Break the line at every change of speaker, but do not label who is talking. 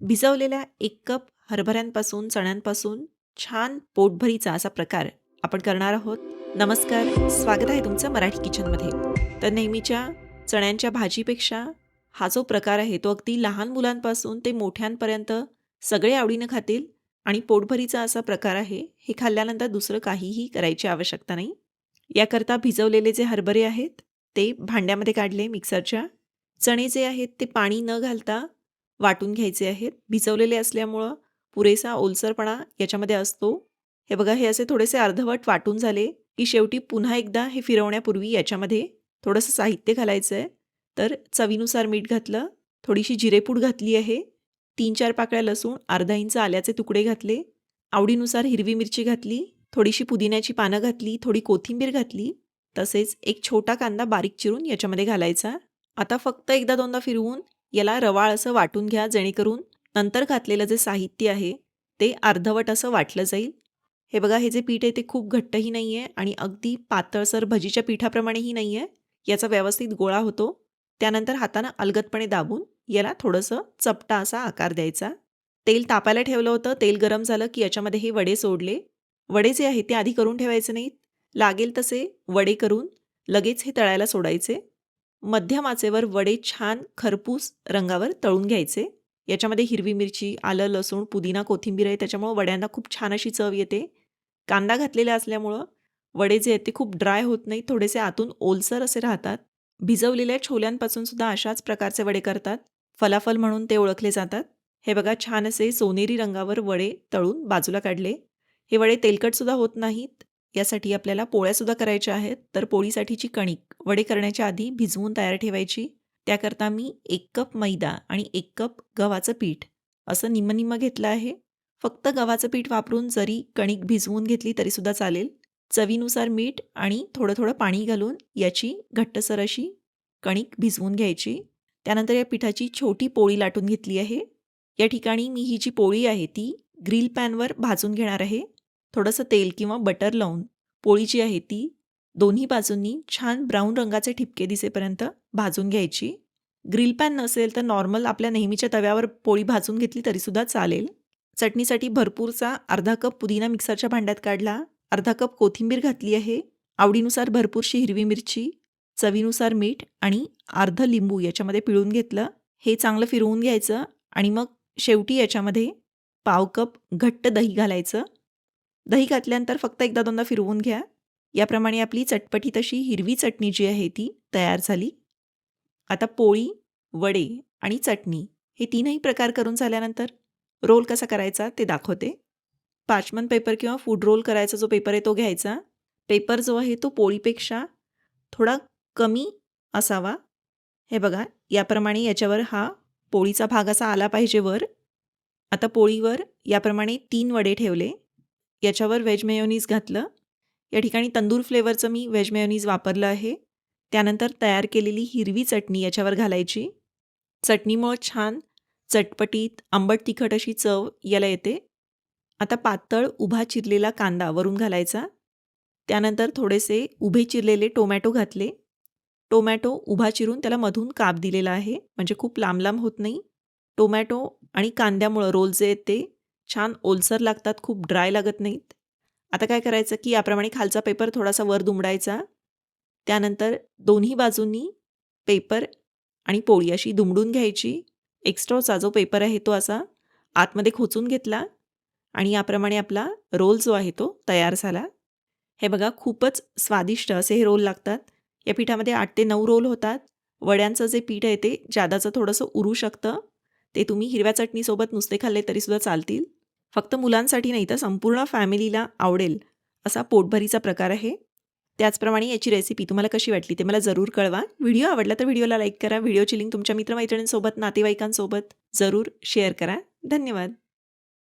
भिजवलेल्या एक कप हरभऱ्यांपासून चण्यांपासून छान पोटभरीचा असा प्रकार आपण करणार आहोत. नमस्कार स्वागत आहे तुमचं मराठी किचनमध्ये. तर नेहमीच्या चण्यांच्या भाजीपेक्षा हा जो प्रकार आहे तो अगदी लहान मुलांपासून ते मोठ्यांपर्यंत सगळे आवडीनं खातील आणि पोटभरीचा असा प्रकार आहे हे खाल्ल्यानंतर दुसरं काहीही करायची आवश्यकता नाही. याकरता भिजवलेले जे हरभरे आहेत ते भांड्यामध्ये काढले मिक्सरच्या. चणे जे आहेत ते पाणी न घालता वाटून घ्यायचे आहेत. भिजवलेले असल्यामुळं पुरेसा ओलसरपणा याच्यामध्ये असतो. हे बघा हे असे थोडेसे अर्धवट वाटून झाले की शेवटी पुन्हा एकदा हे फिरवण्यापूर्वी याच्यामध्ये थोडंसं साहित्य घालायचं आहे तर चवीनुसार मीठ घातलं थोडीशी जिरेपूड घातली आहे तीन चार पाकळ्या लसूण अर्धा इंच आल्याचे तुकडे घातले आवडीनुसार हिरवी मिरची घातली थोडीशी पुदिन्याची पानं घातली थोडी कोथिंबीर घातली तसेच एक छोटा कांदा बारीक चिरून याच्यामध्ये घालायचा. आता फक्त एकदा दोनदा फिरवून याला रवाळ असं वाटून घ्या जेणेकरून नंतर घातलेलं जे साहित्य आहे ते अर्धवट असं वाटलं जाईल. हे बघा हे जे पीठ आहे ते खूप घट्टही नाही आहे आणि अगदी पातळसर भजीच्या पिठाप्रमाणेही नाही आहे याचा व्यवस्थित गोळा होतो. त्यानंतर हातानं अलगदपणे दाबून याला थोडंसं चपटा असा आकार द्यायचा. तेल तापायला ठेवलं होतं. तेल गरम झालं की याच्यामध्ये हे वडे सोडले. वडे जे आहेत ते आधी करून ठेवायचे नाहीत. लागेल तसे वडे करून लगेच हे तळायला सोडायचे. मध्यम आचेवर वडे छान खरपूस रंगावर तळून घ्यायचे. याच्यामध्ये हिरवी मिरची आलं लसूण पुदिना कोथिंबीर आहे. त्याच्यामुळं वड्यांना खूप छान अशी चव येते. कांदा घातलेला असल्यामुळं वडे जे आहेत ते खूप ड्राय होत नाहीत. थोडेसे आतून ओलसर असे राहतात. भिजवलेल्या छोल्यांपासून सुद्धा अशाच प्रकारचे वडे करतात. फलाफल म्हणून ते ओळखले जातात. हे बघा छान असे सोनेरी रंगावर वडे तळून बाजूला काढले. हे वडे तेलकटसुद्धा होत नाहीत. यासाठी आपल्याला पोळ्यासुद्धा करायच्या आहेत. तर पोळीसाठीची कणिक. वडे करण्याच्या आधी भिजवून तयार ठेवायची. त्याकरता मी एक कप मैदा आणि एक कप गव्हाचं पीठ असं निम्मनिम्म घेतलं आहे. फक्त गव्हाचं पीठ वापरून जरी कणिक भिजवून घेतली तरीसुद्धा चालेल. चवीनुसार मीठ आणि थोडं थोडं पाणी घालून याची घट्टसर अशी कणिक भिजवून घ्यायची. त्यानंतर या पिठाची छोटी पोळी लाटून घेतली आहे. या ठिकाणी मी ही जी पोळी आहे ती ग्रिल पॅनवर भाजून घेणार आहे. थोडंसं तेल किंवा बटर लावून पोळी जी आहे ती दोन्ही बाजूंनी छान ब्राऊन रंगाचे ठिपके दिसेपर्यंत भाजून घ्यायची. ग्रिल पॅन नसेल तर नॉर्मल आपल्या नेहमीच्या तव्यावर पोळी भाजून घेतली तरीसुद्धा चालेल. चटणीसाठी भरपूरचा अर्धा कप पुदिना मिक्सरच्या भांड्यात काढला. अर्धा कप कोथिंबीर घातली आहे. आवडीनुसार भरपूरशी हिरवी मिरची चवीनुसार मीठ आणि अर्ध लिंबू याच्यामध्ये पिळून घेतलं. हे चांगलं फिरवून घ्यायचं आणि मग शेवटी याच्यामध्ये पाव कप घट्ट दही घालायचं. दही घातल्यानंतर फक्त एकदा दोनदा फिरवून घ्या. याप्रमाणे आपली चटपटीत अशी हिरवी चटणी जी आहे ती तयार झाली. आता पोळी वडे आणि चटणी हे तीनही प्रकार करून झाल्यानंतर रोल कसा करायचा ते दाखवते. पाचमन पेपर किंवा फूड रोल करायचा जो पेपर आहे तो घ्यायचा. पेपर जो आहे तो पोळीपेक्षा थोडा कमी असावा. हे बघा याप्रमाणे याच्यावर हा पोळीचा भाग असा आला पाहिजे वर. आता पोळीवर याप्रमाणे तीन वडे ठेवले. याच्यावर व्हेज मेयोनीज घातलं. या ठिकाणी तंदूर फ्लेवरचं मी व्हेज मेयोनीज वापरलं आहे. त्यानंतर तयार केलेली हिरवी चटणी याच्यावर घालायची. चटणीमुळं छान चटपटीत आंबट तिखट अशी चव याला येते. आता पातळ उभा चिरलेला कांदा वरून घालायचा. त्यानंतर थोडेसे उभे चिरलेले टोमॅटो घातले. टोमॅटो उभा चिरून त्याला मधून काप दिलेला आहे. म्हणजे खूप लांब लांब होत नाही. टोमॅटो आणि कांद्यामुळं रोल जे आहेत ते छान ओलसर लागतात खूप ड्राय लागत नाहीत. आता काय करायचं की याप्रमाणे खालचा पेपर थोडासा वर दुमडायचा. त्यानंतर दोन्ही बाजूंनी पेपर आणि पोळी अशी दुमडून घ्यायची. एक्स्ट्राचा जो पेपर आहे तो असा आतमध्ये खोचून घेतला आणि याप्रमाणे आपला रोल जो आहे तो तयार झाला. हे बघा खूपच स्वादिष्ट असे हे रोल लागतात. या पिठामध्ये आठ ते नऊ रोल होतात. वड्यांचं जे पीठ आहे ते जादाचं थोडंसं उरू शकतं. ते तुम्ही हिरव्या चटणीसोबत नुसते खाल्ले तरीसुद्धा चालतील. फक्त मुलांसाठी नाही तर संपूर्ण फॅमिलीला आवडेल असा पोटभरीचा प्रकार आहे. त्याचप्रमाणे याची रेसिपी तुम्हाला कशी वाटली ते मला जरूर कळवा. व्हिडिओ आवडला तर व्हिडिओला लाईक करा. व्हिडिओची लिंक तुमच्या मित्रमैत्रिणींसोबत नातेवाईकांसोबत जरूर शेअर करा. धन्यवाद.